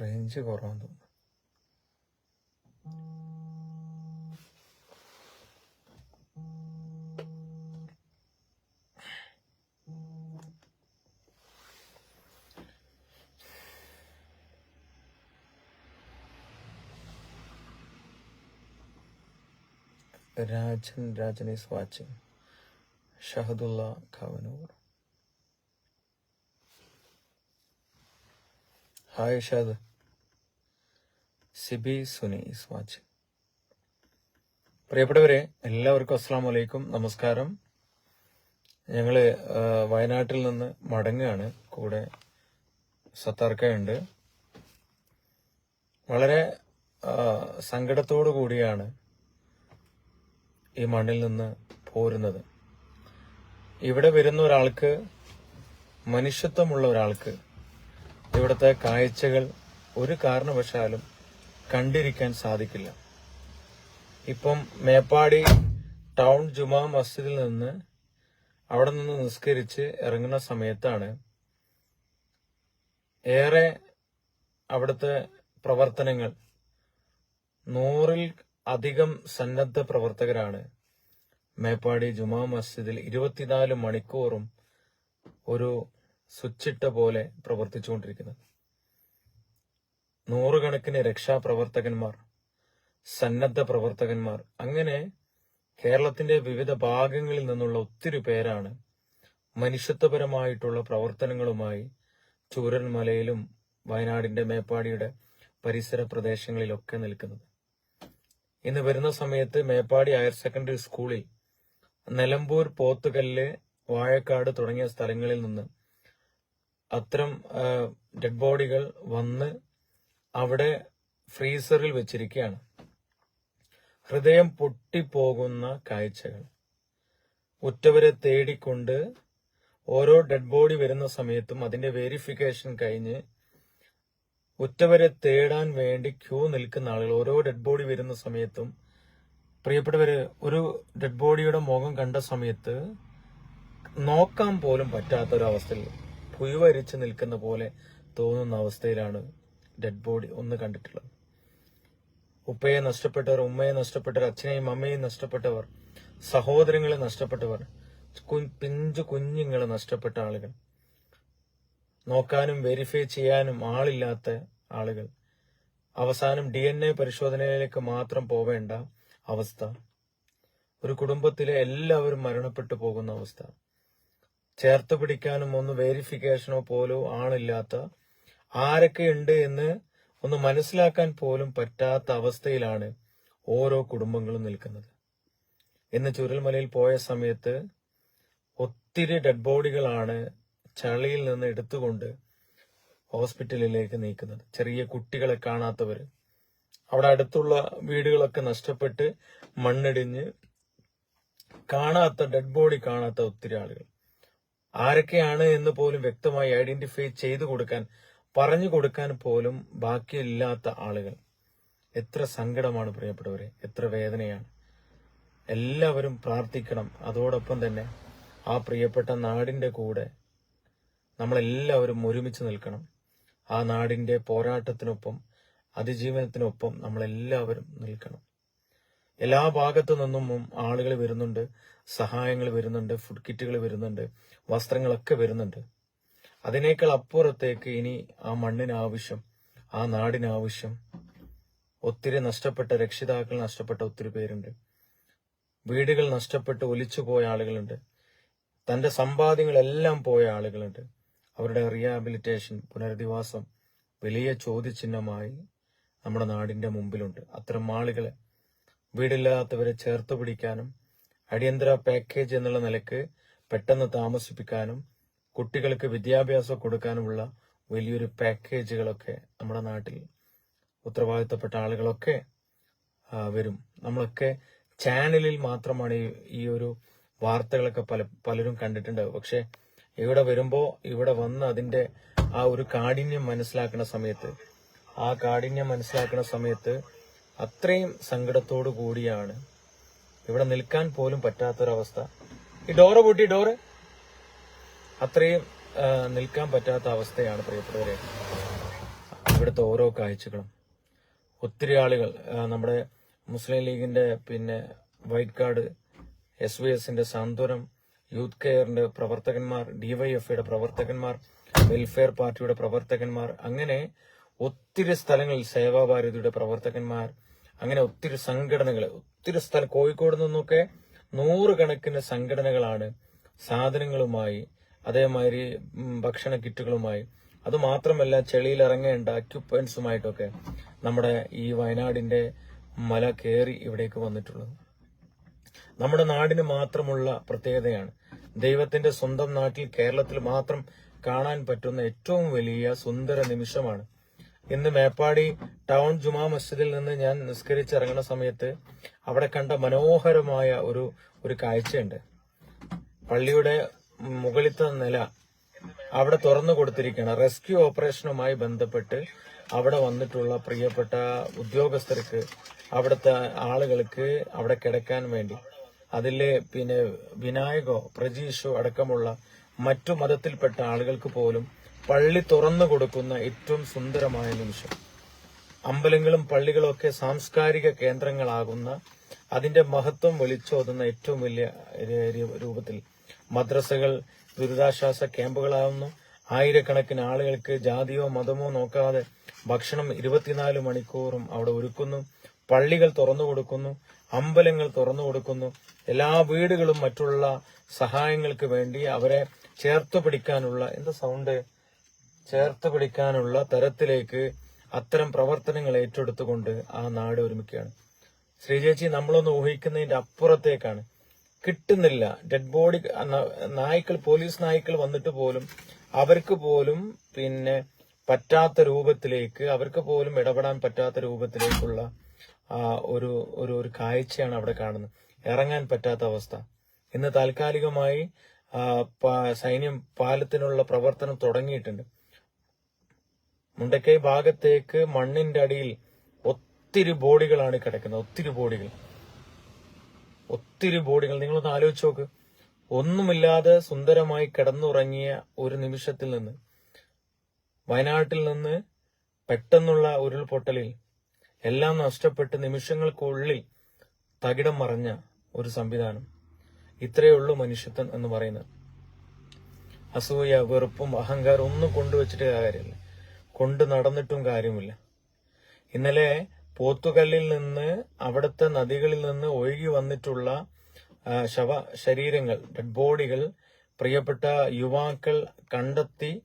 Range കുറവാന്ന് തോന്നുന്നു. Rajan Rajan is watching Shahadulla Kavanur. Hi Shad Sibi Suni is watching പ്രിയപ്പെട്ടവരെ എല്ലാവർക്കും അസ്സാം വലൈക്കും നമസ്കാരം. ഞങ്ങൾ വയനാട്ടിൽ നിന്ന് മടങ്ങുകയാണ്. കൂടെ സത്താർക്കയുണ്ട്. വളരെ സങ്കടത്തോടു കൂടിയാണ് ഈ മണ്ണിൽ നിന്ന് പോരുന്നത്. ഇവിടെ വരുന്ന ഒരാൾക്ക് മനുഷ്യത്വമുള്ള ഒരാൾക്ക് ഇവിടുത്തെ കാഴ്ചകൾ ഒരു കാരണവശാലും കണ്ടിരിക്കാൻ സാധിക്കില്ല. ഇപ്പം മേപ്പാടി ടൗൺ ജുമാ മസ്ജിദിൽ നിന്ന് അവിടെ നിന്ന് നിസ്കരിച്ച് ഇറങ്ങുന്ന സമയത്താണ് ഏറെ അവിടുത്തെ പ്രവർത്തനങ്ങൾ. നൂറിൽ അധികം സന്നദ്ധ പ്രവർത്തകരാണ് മേപ്പാടി ജുമാ മസ്ജിദിൽ ഇരുപത്തിനാല് മണിക്കൂറും ഒരു സ്വിച്ചിട്ട പോലെ പ്രവർത്തിച്ചുകൊണ്ടിരിക്കുന്നത്. നൂറുകണക്കിന് രക്ഷാപ്രവർത്തകന്മാർ സന്നദ്ധ പ്രവർത്തകന്മാർ അങ്ങനെ കേരളത്തിന്റെ വിവിധ ഭാഗങ്ങളിൽ നിന്നുള്ള ഒത്തിരി പേരാണ് മനുഷ്യത്വപരമായിട്ടുള്ള പ്രവർത്തനങ്ങളുമായി ചൂരൻമലയിലും വയനാടിന്റെ മേപ്പാടിയുടെ പരിസര പ്രദേശങ്ങളിലൊക്കെ നിൽക്കുന്നത്. ഇന്ന് വരുന്ന സമയത്ത് മേപ്പാടി ഹയർ സെക്കൻഡറി സ്കൂളിൽ നിലമ്പൂർ പോത്തുകല്ല് വാഴക്കാട് തുടങ്ങിയ സ്ഥലങ്ങളിൽ നിന്ന് അത്തരം ഡെഡ് ബോഡികൾ വന്ന് അവിടെ ഫ്രീസറിൽ വെച്ചിരിക്കുകയാണ്. ഹൃദയം പൊട്ടിപ്പോകുന്ന കാഴ്ചകൾ. ഉറ്റവരെ തേടിക്കൊണ്ട് ഓരോ ഡെഡ് ബോഡി വരുന്ന സമയത്തും അതിന്റെ വെരിഫിക്കേഷൻ കഴിഞ്ഞ് ഉറ്റവരെ തേടാൻ വേണ്ടി ക്യൂ നിൽക്കുന്ന ആളുകൾ ഓരോ ഡെഡ് ബോഡി വരുന്ന സമയത്തും പ്രിയപ്പെട്ടവര് ഒരു ഡെഡ് ബോഡിയുടെ മുഖം കണ്ട സമയത്ത് നോക്കാൻ പോലും പറ്റാത്ത ഒരു അവസ്ഥയിൽ പുഴുവരിച്ച് നിൽക്കുന്ന പോലെ തോന്നുന്ന അവസ്ഥയിലാണ് ഡെഡ് ബോഡി ഒന്ന് കണ്ടിട്ടുള്ളത്. ഉപ്പയെ നഷ്ടപ്പെട്ടവർ ഉമ്മയെ നഷ്ടപ്പെട്ടവർ അച്ഛനെയും അമ്മയെയും നഷ്ടപ്പെട്ടവർ സഹോദരങ്ങളെ നഷ്ടപ്പെട്ടവർ പിഞ്ചു കുഞ്ഞുങ്ങളെ നഷ്ടപ്പെട്ട ആളുകൾ നോക്കാനും വെരിഫൈ ചെയ്യാനും ആളില്ലാത്ത ആളുകൾ. അവസാനം ഡി എൻ എ പരിശോധനയിലേക്ക് മാത്രം പോവേണ്ട അവസ്ഥ. ഒരു കുടുംബത്തിലെ എല്ലാവരും മരണപ്പെട്ടു പോകുന്ന അവസ്ഥ. ചേർത്ത് പിടിക്കാനും ഒന്ന് വെരിഫിക്കേഷനോ പോലോ ആളില്ലാത്ത ആരൊക്കെ ഉണ്ട് എന്ന് ഒന്ന് മനസ്സിലാക്കാൻ പോലും പറ്റാത്ത അവസ്ഥയിലാണ് ഓരോ കുടുംബങ്ങളും നിൽക്കുന്നത്. ഇന്ന് ചുരൽമലയിൽ പോയ സമയത്ത് ഒത്തിരി ഡെഡ് ബോഡികളാണ് ചളിയിൽ നിന്ന് എടുത്തുകൊണ്ട് ഹോസ്പിറ്റലിലേക്ക് നീക്കുന്നത്. ചെറിയ കുട്ടികളെ കാണാത്തവർ അവിടെ അടുത്തുള്ള വീടുകളൊക്കെ നഷ്ടപ്പെട്ട് മണ്ണിടിഞ്ഞ് കാണാത്ത ഡെഡ് ബോഡി കാണാത്ത ഒത്തിരി ആളുകൾ. ആരൊക്കെയാണ് എന്ന് പോലും വ്യക്തമായി ഐഡന്റിഫൈ ചെയ്തു കൊടുക്കാൻ പറഞ്ഞു കൊടുക്കാൻ പോലും ബാക്കിയില്ലാത്ത ആളുകൾ. എത്ര സങ്കടമാണ് പ്രിയപ്പെട്ടവരെ എത്ര വേദനയാണ്. എല്ലാവരും പ്രാർത്ഥിക്കണം അതോടൊപ്പം തന്നെ ആ പ്രിയപ്പെട്ട നാടിന്റെ കൂടെ നമ്മളെല്ലാവരും ഒരുമിച്ച് നിൽക്കണം. ആ നാടിന്റെ പോരാട്ടത്തിനൊപ്പം അതിജീവനത്തിനൊപ്പം നമ്മളെല്ലാവരും നിൽക്കണം. എല്ലാ ഭാഗത്തു നിന്നും ആളുകൾ വരുന്നുണ്ട് സഹായങ്ങൾ വരുന്നുണ്ട് ഫുഡ് കിറ്റുകൾ വരുന്നുണ്ട് വസ്ത്രങ്ങളൊക്കെ വരുന്നുണ്ട്. അതിനേക്കാൾ അപ്പുറത്തേക്ക് ഇനി ആ മണ്ണിന് ആവശ്യം ആ നാടിന് ആവശ്യം ഒത്തിരി നഷ്ടപ്പെട്ട രക്ഷിതാക്കൾ നഷ്ടപ്പെട്ട ഒത്തിരി പേരുണ്ട്. വീടുകൾ നഷ്ടപ്പെട്ട് ഒലിച്ചു പോയ ആളുകളുണ്ട്. തന്റെ സമ്പാദ്യങ്ങളെല്ലാം പോയ ആളുകളുണ്ട്. അവരുടെ റീഹാബിലിറ്റേഷൻ പുനരധിവാസം വലിയ ചോദ്യചിഹ്നമായി നമ്മുടെ നാടിന്റെ മുമ്പിലുണ്ട്. അത്തരം ആളുകളെ വീടില്ലാത്തവരെ ചേർത്ത് പിടിക്കാനും അടിയന്തര പാക്കേജ് എന്നുള്ള നിലയ്ക്ക് പെട്ടെന്ന് താമസിപ്പിക്കാനും കുട്ടികൾക്ക് വിദ്യാഭ്യാസം കൊടുക്കാനുമുള്ള വലിയൊരു പാക്കേജുകളൊക്കെ നമ്മുടെ നാട്ടിൽ ഉത്തരവാദിത്തപ്പെട്ട ആളുകളൊക്കെ വരും. നമ്മളൊക്കെ ചാനലിൽ മാത്രമാണ് ഈ- ഈ ഒരു വാർത്തകളൊക്കെ പല പലരും കണ്ടിട്ടുണ്ടാവും പക്ഷെ ഇവിടെ വരുമ്പോ ഇവിടെ വന്ന് അതിന്റെ ആ ഒരു കാഠിന്യം മനസ്സിലാക്കുന്ന സമയത്ത് ആ കാഠിന്യം മനസ്സിലാക്കുന്ന സമയത്ത് അത്രയും സങ്കടത്തോടു കൂടിയാണ് ഇവിടെ നിൽക്കാൻ പോലും പറ്റാത്തൊരവസ്ഥ. ഈ ഡോറ് പൂട്ടി ഡോറ്. അത്രയും നിൽക്കാൻ പറ്റാത്ത അവസ്ഥയാണ് പ്രിയപ്പെട്ടവരെ ഇവിടുത്തെ ഓരോ കാഴ്ചകളും. ഒത്തിരി ആളുകൾ നമ്മുടെ മുസ്ലിം ലീഗിന്റെ പിന്നെ വൈറ്റ് കാർഡ് എസ് വി എസിന്റെ സാന്ത്വനം യൂത്ത് കെയറിന്റെ പ്രവർത്തകന്മാർ ഡിവൈഎഫ്ഐയുടെ പ്രവർത്തകന്മാർ വെൽഫെയർ പാർട്ടിയുടെ പ്രവർത്തകന്മാർ അങ്ങനെ ഒത്തിരി സ്ഥലങ്ങളിൽ സേവാഭാരതിയുടെ പ്രവർത്തകന്മാർ അങ്ങനെ ഒത്തിരി സംഘടനകൾ ഒത്തിരി സ്ഥലം കോഴിക്കോട് നിന്നൊക്കെ നൂറുകണക്കിന് സംഘടനകളാണ് സാധനങ്ങളുമായി അതേമാതിരി ഭക്ഷണ കിറ്റുകളുമായി. അത് മാത്രമല്ല ചെളിയിൽ ഇറങ്ങേണ്ട അക്യുപ്പൻസുമായിട്ടൊക്കെ നമ്മുടെ ഈ വയനാടിന്റെ മല കയറി ഇവിടേക്ക് വന്നിട്ടുള്ളത്. നമ്മുടെ നാടിന് മാത്രമുള്ള പ്രത്യേകതയാണ് ദൈവത്തിന്റെ സ്വന്തം നാട്ടിൽ കേരളത്തിൽ മാത്രം കാണാൻ പറ്റുന്ന ഏറ്റവും വലിയ സുന്ദര നിമിഷമാണ്. ഇന്ന് മേപ്പാടി ടൗൺ ജുമാ മസ്ജിദിൽ നിന്ന് ഞാൻ നിസ്കരിച്ചിറങ്ങുന്ന സമയത്ത് അവിടെ കണ്ട മനോഹരമായ ഒരു ഒരു കാഴ്ചയുണ്ട്. പള്ളിയുടെ മുകളിലത്തെ നില അവിടെ തുറന്നു കൊടുത്തിരിക്കുകയാണ് റെസ്ക്യൂ ഓപ്പറേഷനുമായി ബന്ധപ്പെട്ട് അവിടെ വന്നിട്ടുള്ള പ്രിയപ്പെട്ട ഉദ്യോഗസ്ഥർക്ക് അവിടുത്തെ ആളുകൾക്ക് അവിടെ കിടക്കാൻ വേണ്ടി. അതിലെ പിന്നെ വിനായകോ പ്രജീഷോ അടക്കമുള്ള മറ്റു മതത്തിൽപ്പെട്ട ആളുകൾക്ക് പോലും പള്ളി തുറന്നു കൊടുക്കുന്ന ഏറ്റവും സുന്ദരമായ നിമിഷം. അമ്പലങ്ങളും പള്ളികളും ഒക്കെ സാംസ്കാരിക കേന്ദ്രങ്ങളാകുന്ന അതിന്റെ മഹത്വം വിളിച്ചോതുന്ന ഏറ്റവും വലിയ രൂപത്തിൽ മദ്രസകൾ ദുരിതാശ്വാസ ക്യാമ്പുകളാവുന്നു. ആയിരക്കണക്കിന് ആളുകൾക്ക് ജാതിയോ മതമോ നോക്കാതെ ഭക്ഷണം ഇരുപത്തിനാല് മണിക്കൂറും അവിടെ ഒരുക്കുന്നു. പള്ളികൾ തുറന്നു കൊടുക്കുന്നു. അമ്പലങ്ങൾ തുറന്നു കൊടുക്കുന്നു. എല്ലാ വീടുകളും മറ്റുള്ള സഹായങ്ങൾക്ക് വേണ്ടി അവരെ ചേർത്ത് പിടിക്കാനുള്ള എന്താ സൗണ്ട്? ചേർത്ത് പിടിക്കാനുള്ള തരത്തിലേക്ക് അത്തരം പ്രവർത്തനങ്ങൾ ഏറ്റെടുത്തുകൊണ്ട് ആ നാട് ഒരുമിക്കുകയാണ്. ശ്രീചേച്ചി നമ്മളൊന്ന് ഊഹിക്കുന്നതിന്റെ അപ്പുറത്തേക്കാണ്. കിട്ടുന്നില്ല. ഡെഡ് ബോഡി നായ്ക്കൾ പോലീസ് നായ്ക്കൾ വന്നിട്ട് പോലും അവർക്ക് പോലും പിന്നെ പറ്റാത്ത രൂപത്തിലേക്ക് അവർക്ക് പോലും ഇടപെടാൻ പറ്റാത്ത രൂപത്തിലേക്കുള്ള ഒരു ഒരു ഒരു കാഴ്ചയാണ് അവിടെ കാണുന്നത്. ഇറങ്ങാൻ പറ്റാത്ത അവസ്ഥ. ഇന്ന് താൽക്കാലികമായി സൈന്യം പാലത്തിനുള്ള പ്രവർത്തനം തുടങ്ങിയിട്ടുണ്ട്. മുണ്ടക്കൈ ഭാഗത്തേക്ക് മണ്ണിന്റെ അടിയിൽ ഒത്തിരി ബോഡികളാണ് കിടക്കുന്നത്. ഒത്തിരി ബോഡികൾ. ഒത്തിരി ബോഡികൾ നിങ്ങളൊന്ന് ആലോചിച്ച് നോക്ക്. ഒന്നുമില്ലാതെ സുന്ദരമായി കിടന്നുറങ്ങിയ ഒരു നിമിഷത്തിൽ നിന്ന് വയനാട്ടിൽ നിന്ന് പെട്ടെന്നുള്ള ഉരുൾപൊട്ടലിൽ എല്ലാം നഷ്ടപ്പെട്ട് നിമിഷങ്ങൾക്കുള്ളിൽ തകിടം മറഞ്ഞ ഒരു സംവിധാനം. ഇത്രയേ ഉള്ളൂ മനുഷ്യത്വം എന്ന് പറയുന്നത്. അസൂയ വെറുപ്പും അഹങ്കാരം ഒന്നും കൊണ്ടുവച്ചിട്ട് കാര്യമില്ല. കൊണ്ട് നടന്നിട്ടും കാര്യമില്ല. ഇന്നലെ പോത്തുകല്ലിൽ നിന്ന് അവിടുത്തെ നദികളിൽ നിന്ന് ഒഴുകി വന്നിട്ടുള്ള ശവ ശരീരങ്ങൾ ഡെഡ് ബോഡികൾ പ്രിയപ്പെട്ട യുവാക്കൾ കണ്ടെത്തി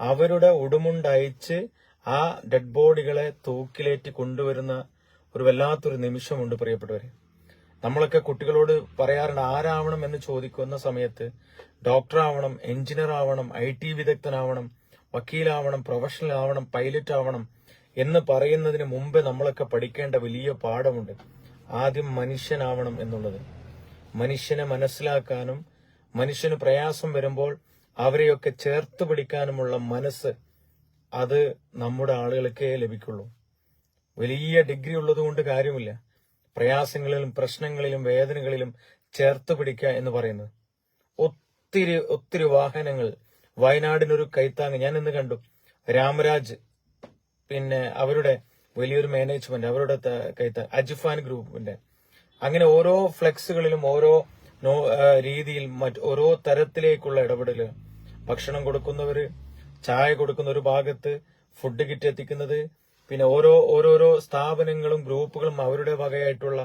അവരുടെ ഉടുമുണ്ടയച്ച് ആ ഡെഡ് ബോഡികളെ തൂക്കിലേറ്റി കൊണ്ടുവരുന്ന ഒരു വല്ലാത്തൊരു നിമിഷമുണ്ട് പ്രിയപ്പെട്ടവരെ. നമ്മളൊക്കെ കുട്ടികളോട് പറയാറുണ്ട് ആരാവണം എന്ന് ചോദിക്കുന്ന സമയത്ത് ഡോക്ടർ ആവണം എഞ്ചിനീയർ ആവണം ഐ ടി വിദഗ്ധനാവണം വക്കീലാവണം പ്രൊഫഷണൽ ആവണം പൈലറ്റ് ആവണം എന്ന് പറയുന്നതിന് മുമ്പേ നമ്മളൊക്കെ പഠിക്കേണ്ട വലിയ പാഠമുണ്ട്. ആദ്യം മനുഷ്യനാവണം എന്നുള്ളത്. മനുഷ്യനെ മനസ്സിലാക്കാനും മനുഷ്യന് പ്രയാസം വരുമ്പോൾ അവരെയൊക്കെ ചേർത്ത് പിടിക്കാനുമുള്ള മനസ്സ് അത് നമ്മുടെ ആളുകൾക്കേ ലഭിക്കുള്ളൂ. വലിയ ഡിഗ്രി ഉള്ളതുകൊണ്ട് കാര്യമില്ല. പ്രയാസങ്ങളിലും പ്രശ്നങ്ങളിലും വേദനകളിലും ചേർത്ത് പിടിക്കുക എന്ന് പറയുന്നത്. ഒത്തിരി ഒത്തിരി വാഹനങ്ങൾ. വയനാടിനൊരു കൈത്താങ്. ഞാൻ ഇന്ന് കണ്ടു. രാമരാജ് പിന്നെ അവരുടെ വലിയൊരു മാനേജ്മെന്റ് അവരുടെ കൈത്ത് അജ്ഫാൻ ഗ്രൂപ്പിന്റെ. അങ്ങനെ ഓരോ ഫ്ലെക്സുകളിലും ഓരോ രീതിയിൽ മറ്റ് ഓരോ തരത്തിലേക്കുള്ള ഇടപെടൽ. ഭക്ഷണം കൊടുക്കുന്നവര് ചായ കൊടുക്കുന്ന ഒരു ഭാഗത്ത് ഫുഡ് കിറ്റ് എത്തിക്കുന്നത് പിന്നെ ഓരോ ഓരോരോ സ്ഥാപനങ്ങളും ഗ്രൂപ്പുകളും അവരുടെ വകയായിട്ടുള്ള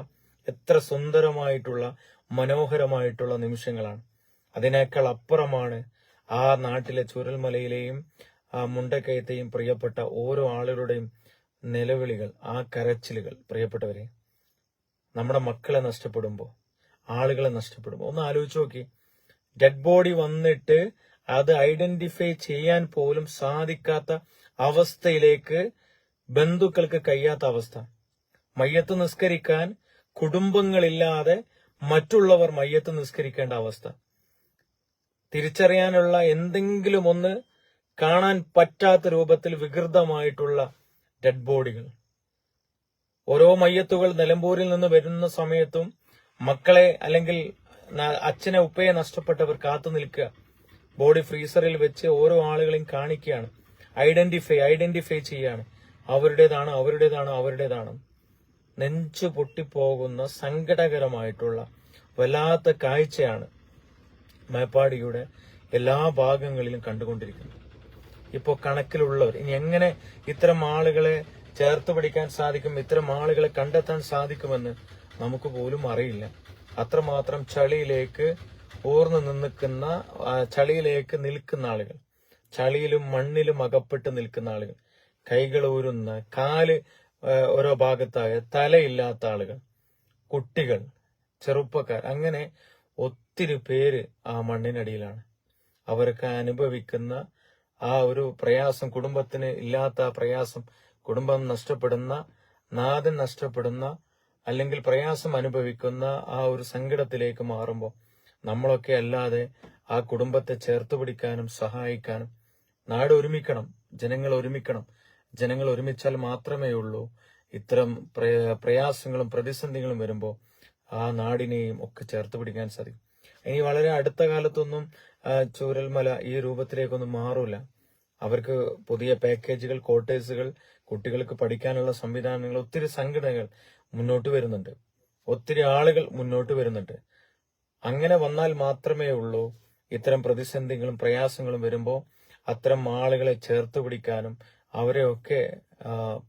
എത്ര സുന്ദരമായിട്ടുള്ള മനോഹരമായിട്ടുള്ള നിമിഷങ്ങളാണ്. അതിനേക്കാൾ അപ്പുറമാണ് ആ നാട്ടിലെ ചുരൽമലയിലെയും മുണ്ടക്കയത്തെയും പ്രിയപ്പെട്ട ഓരോ ആളുകളുടെയും നിലവിളികൾ ആ കരച്ചിലുകൾ. പ്രിയപ്പെട്ടവരെ നമ്മുടെ മക്കളെ നഷ്ടപ്പെടുമ്പോൾ ആളുകളെ നഷ്ടപ്പെടുമ്പോൾ ഒന്ന് ആലോചിച്ച് നോക്കി. ഡെഡ് ബോഡി വന്നിട്ട് അത് ഐഡന്റിഫൈ ചെയ്യാൻ പോലും സാധിക്കാത്ത അവസ്ഥയിലേക്ക് ബന്ധുക്കൾക്ക് കഴിയാത്ത അവസ്ഥ. മയ്യത്ത് നിസ്കരിക്കാൻ കുടുംബങ്ങളില്ലാതെ മറ്റുള്ളവർ മയ്യത്ത് നിസ്കരിക്കേണ്ട അവസ്ഥ. തിരിച്ചറിയാനുള്ള എന്തെങ്കിലും ഒന്ന് കാണാൻ പറ്റാത്ത രൂപത്തിൽ വികൃതമായിട്ടുള്ള ഡെഡ് ബോഡികൾ ഓരോ മയ്യത്തുകൾ നിലമ്പൂരിൽ നിന്ന് വരുന്ന സമയത്തും മക്കളെ അല്ലെങ്കിൽ അച്ഛനെ ഉപ്പയെ നഷ്ടപ്പെട്ടവർ കാത്തു നിൽക്കുക. ബോഡി ഫ്രീസറിൽ വെച്ച് ഓരോ ആളുകളെയും കാണിക്കുകയാണ്. ഐഡന്റിഫൈ ഐഡന്റിഫൈ ചെയ്യാണ്. അവരുടേതാണ് അവരുടേതാണ് അവരുടേതാണ്. നെഞ്ചു പൊട്ടിപ്പോകുന്ന സങ്കടകരമായിട്ടുള്ള വല്ലാത്ത കാഴ്ചയാണ് മേപ്പാടിയുടെ എല്ലാ ഭാഗങ്ങളിലും കണ്ടുകൊണ്ടിരിക്കുന്നത്. ഇപ്പോൾ കണക്കിലുള്ളവർ. ഇനി എങ്ങനെ ഇത്തരം ആളുകളെ ചേർത്ത് പിടിക്കാൻ സാധിക്കും ഇത്തരം ആളുകളെ കണ്ടെത്താൻ സാധിക്കുമെന്ന് നമുക്ക് പോലും അറിയില്ല. അത്രമാത്രം ചളിയിലേക്ക് ഊർന്നു നിൽക്കുന്ന ചളിയിലേക്ക് നിൽക്കുന്ന ആളുകൾ. ചളിയിലും മണ്ണിലും അകപ്പെട്ട് നിൽക്കുന്ന ആളുകൾ. കൈകൾ ഊരുന്ന കാൽ ഓരോ ഭാഗത്തായ തലയില്ലാത്ത ആളുകൾ. കുട്ടികൾ ചെറുപ്പക്കാർ അങ്ങനെ ഒത്തിരി പേര് ആ മണ്ണിനടിയിലാണ്. അവർക്ക് അനുഭവിക്കുന്ന ആ ഒരു പ്രയാസം കുടുംബത്തിന് ഇല്ലാത്ത പ്രയാസം കുടുംബം നഷ്ടപ്പെടുന്ന നാഥൻ നഷ്ടപ്പെടുന്ന അല്ലെങ്കിൽ പ്രയാസം അനുഭവിക്കുന്ന ആ ഒരു സങ്കടത്തിലേക്ക് മാറുമ്പോൾ നമ്മളൊക്കെ അല്ലാതെ ആ കുടുംബത്തെ ചേർത്ത് പിടിക്കാനും സഹായിക്കാനും നാട് ഒരുമിക്കണം ജനങ്ങൾ ഒരുമിക്കണം. ജനങ്ങൾ ഒരുമിച്ചാൽ മാത്രമേ ഉള്ളൂ. ഇത്തരം പ്രയാസങ്ങളും പ്രതിസന്ധികളും വരുമ്പോൾ ആ നാടിനെയും ഒക്കെ ചേർത്ത് പിടിക്കാൻ സാധിക്കും. ഇനി വളരെ അടുത്ത കാലത്തൊന്നും ചൂരൽമല ഈ രൂപത്തിലേക്കൊന്നും മാറൂല. അവർക്ക് പുതിയ പാക്കേജുകൾ ക്വാർട്ടേഴ്സുകൾ കുട്ടികൾക്ക് പഠിക്കാനുള്ള സംവിധാനങ്ങൾ ഒത്തിരി സംഘടനകൾ മുന്നോട്ട് വരുന്നുണ്ട്. ഒത്തിരി ആളുകൾ മുന്നോട്ട് വരുന്നുണ്ട്. അങ്ങനെ വന്നാൽ മാത്രമേ ഉള്ളൂ ഇത്തരം പ്രതിസന്ധികളും പ്രയാസങ്ങളും വരുമ്പോൾ അത്തരം ആളുകളെ ചേർത്ത് പിടിക്കാനും അവരെയൊക്കെ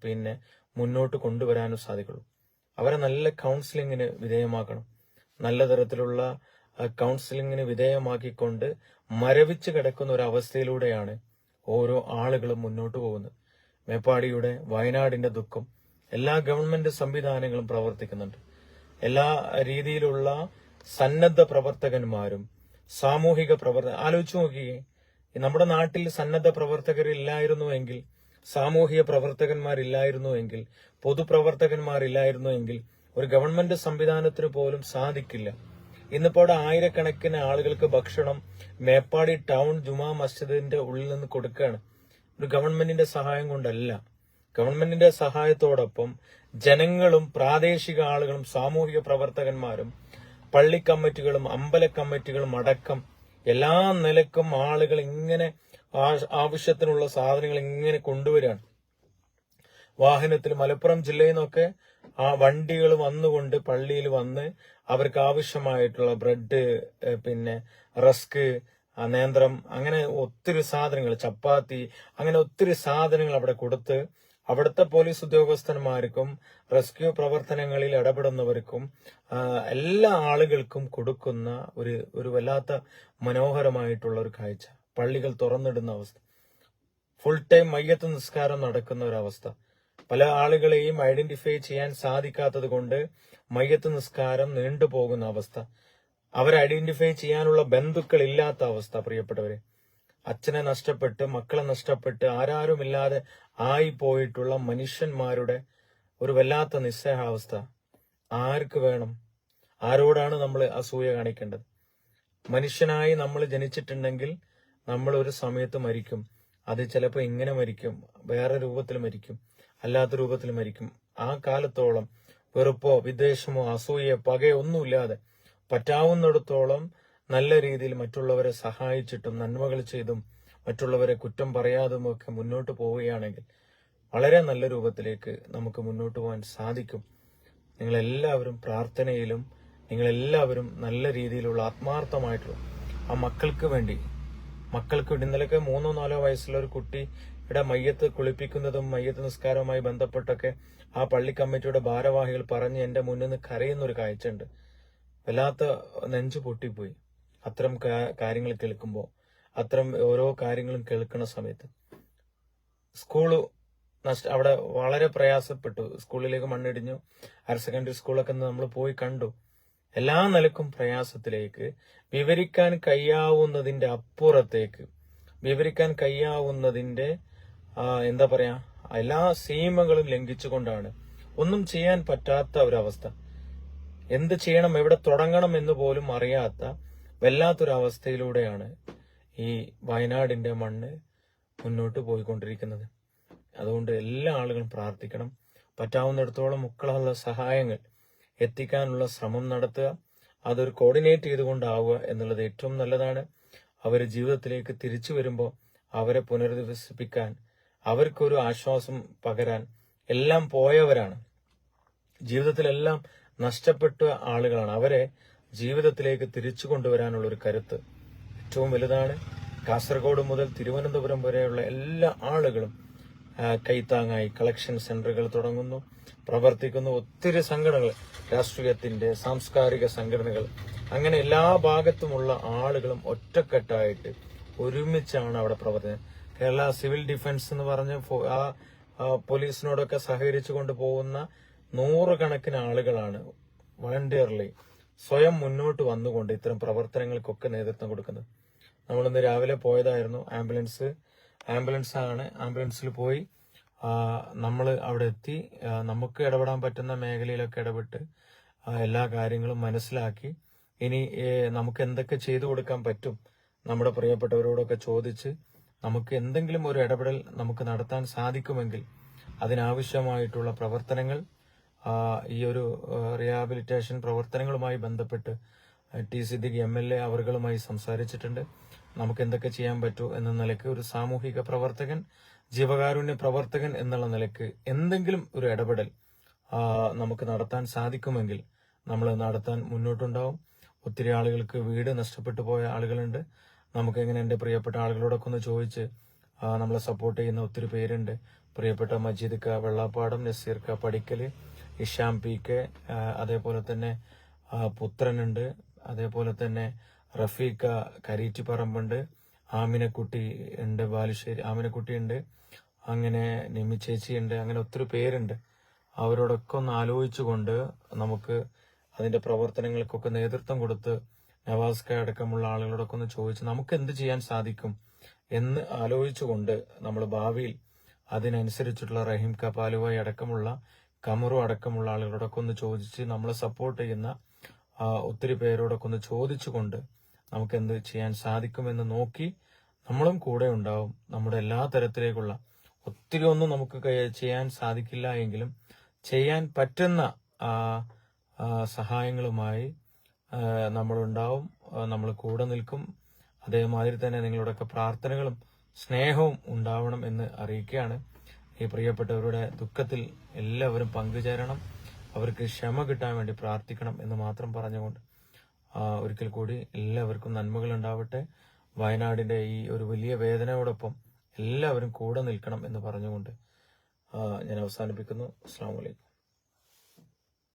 പിന്നെ മുന്നോട്ട് കൊണ്ടുവരാനും സാധിക്കുള്ളൂ. അവരെ നല്ല കൗൺസിലിങ്ങിന് വിധേയമാക്കണം. നല്ല തരത്തിലുള്ള കൗൺസിലിങ്ങിന് വിധേയമാക്കിക്കൊണ്ട് മരവിച്ച് കിടക്കുന്ന ഒരു അവസ്ഥയിലൂടെയാണ് ഓരോ ആളുകളും മുന്നോട്ട് പോകുന്നത്. മേപ്പാടിയുടെ വയനാടിന്റെ ദുഃഖം എല്ലാ ഗവൺമെന്റ് സംവിധാനങ്ങളും പ്രവർത്തിക്കുന്നുണ്ട്. എല്ലാ രീതിയിലുള്ള സന്നദ്ധ പ്രവർത്തകന്മാരും സാമൂഹിക പ്രവർത്തക ആലോചിച്ചു നോക്കിയേ നമ്മുടെ നാട്ടിൽ സന്നദ്ധ പ്രവർത്തകരില്ലായിരുന്നു എങ്കിൽ സാമൂഹിക പ്രവർത്തകന്മാരില്ലായിരുന്നു എങ്കിൽ പൊതുപ്രവർത്തകന്മാരില്ലായിരുന്നു എങ്കിൽ ഒരു ഗവൺമെന്റ് സംവിധാനത്തിന് പോലും സാധിക്കില്ല. ഇന്നിപ്പോ അവിടെ ആയിരക്കണക്കിന് ആളുകൾക്ക് ഭക്ഷണം മേപ്പാടി ടൗൺ ജുമാ മസ്ജിദിന്റെ ഉള്ളിൽ നിന്ന് കൊടുക്കുകയാണ്. ഒരു ഗവൺമെന്റിന്റെ സഹായം കൊണ്ടല്ല. ഗവൺമെന്റിന്റെ സഹായത്തോടൊപ്പം ജനങ്ങളും പ്രാദേശിക ആളുകളും സാമൂഹിക പ്രവർത്തകന്മാരും പള്ളി കമ്മിറ്റികളും അമ്പല കമ്മിറ്റികളും അടക്കം എല്ലാ നിലക്കും ആളുകൾ ഇങ്ങനെ ആവശ്യത്തിനുള്ള സാധനങ്ങൾ ഇങ്ങനെ കൊണ്ടുവരികയാണ്. വാഹനത്തിൽ മലപ്പുറം ജില്ലയിൽ നിന്നൊക്കെ ആ വണ്ടികൾ വന്നുകൊണ്ട് പള്ളിയിൽ വന്ന് അവർക്ക് ആവശ്യമായിട്ടുള്ള ബ്രെഡ് പിന്നെ റസ്ക് നേന്ത്രം അങ്ങനെ ഒത്തിരി സാധനങ്ങൾ ചപ്പാത്തി അങ്ങനെ ഒത്തിരി സാധനങ്ങൾ അവിടെ കൊടുത്ത് അവിടുത്തെ പോലീസ് ഉദ്യോഗസ്ഥന്മാർക്കും റെസ്ക്യൂ പ്രവർത്തനങ്ങളിൽ ഇടപെടുന്നവർക്കും എല്ലാ ആളുകൾക്കും കൊടുക്കുന്ന ഒരു ഒരു വല്ലാത്ത മനോഹരമായിട്ടുള്ള ഒരു കാഴ്ച. പള്ളികൾ തുറന്നിടുന്ന അവസ്ഥ. ഫുൾ ടൈം മയ്യത്ത് നിസ്കാരം നടക്കുന്ന ഒരവസ്ഥ. പല ആളുകളെയും ഐഡന്റിഫൈ ചെയ്യാൻ സാധിക്കാത്തത് കൊണ്ട് മയ്യത്ത് നിസ്കാരം നീണ്ടുപോകുന്ന അവസ്ഥ. അവർ ഐഡന്റിഫൈ ചെയ്യാനുള്ള ബന്ധുക്കൾ ഇല്ലാത്ത അവസ്ഥ പ്രിയപ്പെട്ടവരെ. അച്ഛനെ നഷ്ടപ്പെട്ട് മക്കളെ നഷ്ടപ്പെട്ട് ആരാരുമില്ലാതെ ആയി പോയിട്ടുള്ള മനുഷ്യന്മാരുടെ ഒരു വല്ലാത്ത നിസ്സഹാവസ്ഥ. ആർക്ക് വേണം? ആരോടാണ് നമ്മൾ അസൂയ കാണിക്കേണ്ടത്? മനുഷ്യനായി നമ്മൾ ജനിച്ചിട്ടുണ്ടെങ്കിൽ നമ്മൾ ഒരു സമയത്ത് മരിക്കും. അത് ചിലപ്പോൾ ഇങ്ങനെ മരിക്കും വേറെ രൂപത്തിൽ മരിക്കും. അല്ലാത്ത രൂപത്തിൽ മരിക്കും. ആ കാലത്തോളം വെറുപ്പോ വിദ്വേഷമോ അസൂയോ പകയോ ഒന്നുമില്ലാതെ പറ്റാവുന്നിടത്തോളം നല്ല രീതിയിൽ മറ്റുള്ളവരെ സഹായിച്ചിട്ടും നന്മകൾ ചെയ്തും മറ്റുള്ളവരെ കുറ്റം പറയാതും ഒക്കെ മുന്നോട്ട് പോവുകയാണെങ്കിൽ വളരെ നല്ല രൂപത്തിലേക്ക് നമുക്ക് മുന്നോട്ട് പോകാൻ സാധിക്കും. നിങ്ങളെല്ലാവരും പ്രാർത്ഥനയിലും നിങ്ങളെല്ലാവരും നല്ല രീതിയിലുള്ള ആത്മാർത്ഥമായിട്ടുള്ള ആ മക്കൾക്ക് വേണ്ടി മക്കൾക്ക് ഇന്നലൊക്കെ മൂന്നോ നാലോ വയസ്സുള്ള ഒരു കുട്ടിയുടെ മയ്യത്ത് കുളിപ്പിക്കുന്നതും മയ്യത്ത് നിസ്കാരവുമായി ബന്ധപ്പെട്ടൊക്കെ ആ പള്ളി കമ്മിറ്റിയുടെ ഭാരവാഹികൾ പറഞ്ഞ് എന്റെ മുന്നിൽ നിന്ന് കരയുന്ന ഒരു കാഴ്ചയുണ്ട്. വല്ലാത്ത നെഞ്ചു പൊട്ടിപ്പോയി. അത്തരം കാര്യങ്ങൾ കേൾക്കുമ്പോൾ അത്തരം ഓരോ കാര്യങ്ങളും കേൾക്കുന്ന സമയത്ത്. സ്കൂൾ നഷ്ട അവിടെ വളരെ പ്രയാസപ്പെട്ടു. സ്കൂളിലേക്ക് മണ്ണിടിഞ്ഞു. ഹയർ സെക്കൻഡറി സ്കൂളൊക്കെ നമ്മൾ പോയി കണ്ടു. എല്ലാ നിലക്കും പ്രയാസത്തിലേക്ക് വിവരിക്കാൻ കഴിയാവുന്നതിന്റെ അപ്പുറത്തേക്ക് വിവരിക്കാൻ കഴിയാവുന്നതിന്റെ എന്താ പറയാ എല്ലാ സീമകളും ലംഘിച്ചുകൊണ്ടാണ്. ഒന്നും ചെയ്യാൻ പറ്റാത്ത ഒരവസ്ഥ. എന്ത് ചെയ്യണം എവിടെ തുടങ്ങണം എന്ന് പോലും അറിയാത്ത വല്ലാത്തൊരവസ്ഥയിലൂടെയാണ് ഈ വയനാടിന്റെ മണ്ണ് മുന്നോട്ട് പോയിക്കൊണ്ടിരിക്കുന്നത്. അതുകൊണ്ട് എല്ലാ ആളുകളും പ്രാർത്ഥിക്കണം. പറ്റാവുന്നിടത്തോളം മക്കളുള്ള സഹായങ്ങൾ എത്തിക്കാനുള്ള ശ്രമം നടത്തുക അതൊരു കോർഡിനേറ്റ് ചെയ്തുകൊണ്ടാവുക എന്നുള്ളത് ഏറ്റവും നല്ലതാണ്. അവർ ജീവിതത്തിലേക്ക് തിരിച്ചു വരുമ്പോൾ അവരെ പുനരധിവസിപ്പിക്കാൻ അവർക്കൊരു ആശ്വാസം പകരാൻ എല്ലാം പോയവരാണ്. ജീവിതത്തിലെല്ലാം നഷ്ടപ്പെട്ട ആളുകളാണ്. അവരെ ജീവിതത്തിലേക്ക് തിരിച്ചു കൊണ്ടുവരാനുള്ള ഒരു കരുത്ത് ഏറ്റവും വലുതാണ്. കാസർഗോഡ് മുതൽ തിരുവനന്തപുരം വരെയുള്ള എല്ലാ ആളുകളും കൈത്താങ്ങായി കളക്ഷൻ സെന്ററുകൾ തുടങ്ങുന്നു. പ്രവർത്തിക്കുന്ന ഒത്തിരി സംഘടനകൾ രാഷ്ട്രീയത്തിന്റെ സാംസ്കാരിക സംഘടനകൾ. അങ്ങനെ എല്ലാ ഭാഗത്തുമുള്ള ആളുകളും ഒറ്റക്കെട്ടായിട്ട് ഒരുമിച്ചാണ് അവിടെ പ്രവർത്തിക്കുന്നത്. കേരള സിവിൽ ഡിഫൻസ് എന്ന് പറഞ്ഞ ആ പോലീസിനോടൊക്കെ സഹകരിച്ചു കൊണ്ടുപോകുന്ന നൂറുകണക്കിന് ആളുകളാണ് വളണ്ടിയർലി സ്വയം മുന്നോട്ട് വന്നുകൊണ്ട് ഇത്തരം പ്രവർത്തനങ്ങൾക്കൊക്കെ നേതൃത്വം കൊടുക്കുന്നത്. നമ്മളിന്ന് രാവിലെ പോയതായിരുന്നു ആംബുലൻസ്. ആംബുലൻസ് ആണ് ആംബുലൻസിൽ പോയി നമ്മൾ അവിടെ എത്തി നമുക്ക് ഇടപെടാൻ പറ്റുന്ന മേഖലയിലൊക്കെ ഇടപെട്ട് എല്ലാ കാര്യങ്ങളും മനസ്സിലാക്കി. ഇനി നമുക്ക് എന്തൊക്കെ ചെയ്തു കൊടുക്കാൻ പറ്റും? നമ്മുടെ പ്രിയപ്പെട്ടവരോടൊക്കെ ചോദിച്ച് നമുക്ക് എന്തെങ്കിലും ഒരു ഇടപെടൽ നമുക്ക് നടത്താൻ സാധിക്കുമെങ്കിൽ അതിനാവശ്യമായിട്ടുള്ള പ്രവർത്തനങ്ങൾ ഈ ഒരു റിഹാബിലിറ്റേഷൻ പ്രവർത്തനങ്ങളുമായി ബന്ധപ്പെട്ട് T Siddique M L A അവറുകളുമായി സംസാരിച്ചിട്ടുണ്ട്. നമുക്ക് എന്തൊക്കെ ചെയ്യാൻ പറ്റൂ എന്ന നിലയ്ക്ക് ഒരു സാമൂഹിക പ്രവർത്തകൻ ജീവകാരുണ്യ പ്രവർത്തകൻ എന്നുള്ള നിലയ്ക്ക് എന്തെങ്കിലും ഒരു ഇടപെടൽ നമുക്ക് നടത്താൻ സാധിക്കുമെങ്കിൽ നമ്മൾ നടത്താൻ മുന്നോട്ടുണ്ടാവും. ഒത്തിരി ആളുകൾക്ക് വീട് നഷ്ടപ്പെട്ടു പോയ ആളുകളുണ്ട്. നമുക്ക് എങ്ങനെ എന്റെ പ്രിയപ്പെട്ട ആളുകളോടൊക്കെ ഒന്ന് ചോദിച്ച് നമ്മളെ സപ്പോർട്ട് ചെയ്യുന്ന ഒത്തിരി പേരുണ്ട്. പ്രിയപ്പെട്ട മജീദ് ക വെള്ളാപ്പാടം നസീർ ക പടിക്കൽ ഇഷാം പി കെ അതേപോലെ തന്നെ പുത്രനുണ്ട്. അതേപോലെ തന്നെ റഫീഖ കരീറ്റിപ്പറമ്പുണ്ട് ആമിനക്കുട്ടി ഉണ്ട് ബാലുശ്ശേരി ആമിനക്കുട്ടി ഉണ്ട് അങ്ങനെ നിമി ചേച്ചി ഉണ്ട് അങ്ങനെ ഒത്തിരി പേരുണ്ട്. അവരോടൊക്കെ ഒന്ന് ആലോചിച്ചുകൊണ്ട് നമുക്ക് അതിന്റെ പ്രവർത്തനങ്ങൾക്കൊക്കെ നേതൃത്വം കൊടുത്ത് നവാസ് ക അടക്കമുള്ള ആളുകളോടൊക്കെ ഒന്ന് ചോദിച്ച് നമുക്ക് എന്ത് ചെയ്യാൻ സാധിക്കും എന്ന് ആലോചിച്ചുകൊണ്ട് നമ്മൾ ഭാവിയിൽ അതിനനുസരിച്ചിട്ടുള്ള റഹീം കപാലുവായി പാലുവായി അടക്കമുള്ള കമറു അടക്കമുള്ള ആളുകളോടൊക്കെ ഒന്ന് ചോദിച്ച് നമ്മളെ സപ്പോർട്ട് ചെയ്യുന്ന ഒത്തിരി പേരോടൊക്കെ ഒന്ന് ചോദിച്ചുകൊണ്ട് നമുക്ക് എന്ത് ചെയ്യാൻ സാധിക്കുമെന്ന് നോക്കി നമ്മളും കൂടെ ഉണ്ടാവും. നമ്മുടെ എല്ലാ തരത്തിലേക്കുള്ള ഒത്തിരി ഒന്നും നമുക്ക് ചെയ്യാൻ സാധിക്കില്ല എങ്കിലും ചെയ്യാൻ പറ്റുന്ന സഹായങ്ങളുമായി നമ്മളുണ്ടാവും. നമ്മൾ കൂടെ നിൽക്കും. അതേമാതിരി തന്നെ നിങ്ങളുടെയൊക്കെ പ്രാർത്ഥനകളും സ്നേഹവും ഉണ്ടാവണം എന്ന് അറിയിക്കുകയാണ്. ഈ പ്രിയപ്പെട്ടവരുടെ ദുഃഖത്തിൽ എല്ലാവരും പങ്കുചേരണം. അവർക്ക് ക്ഷമ കിട്ടാൻ വേണ്ടി പ്രാർത്ഥിക്കണം എന്ന് മാത്രം പറഞ്ഞുകൊണ്ട് ഒരിക്കൽ കൂടി എല്ലാവർക്കും നന്മകൾ ഉണ്ടാവട്ടെ വയനാടിന്റെ ഈ ഒരു വലിയ വേദനയോടൊപ്പം എല്ലാവരും കൂടെ നിൽക്കണം എന്ന് പറഞ്ഞുകൊണ്ട് ഞാൻ അവസാനിപ്പിക്കുന്നു. അസ്സാം വലൈക്കും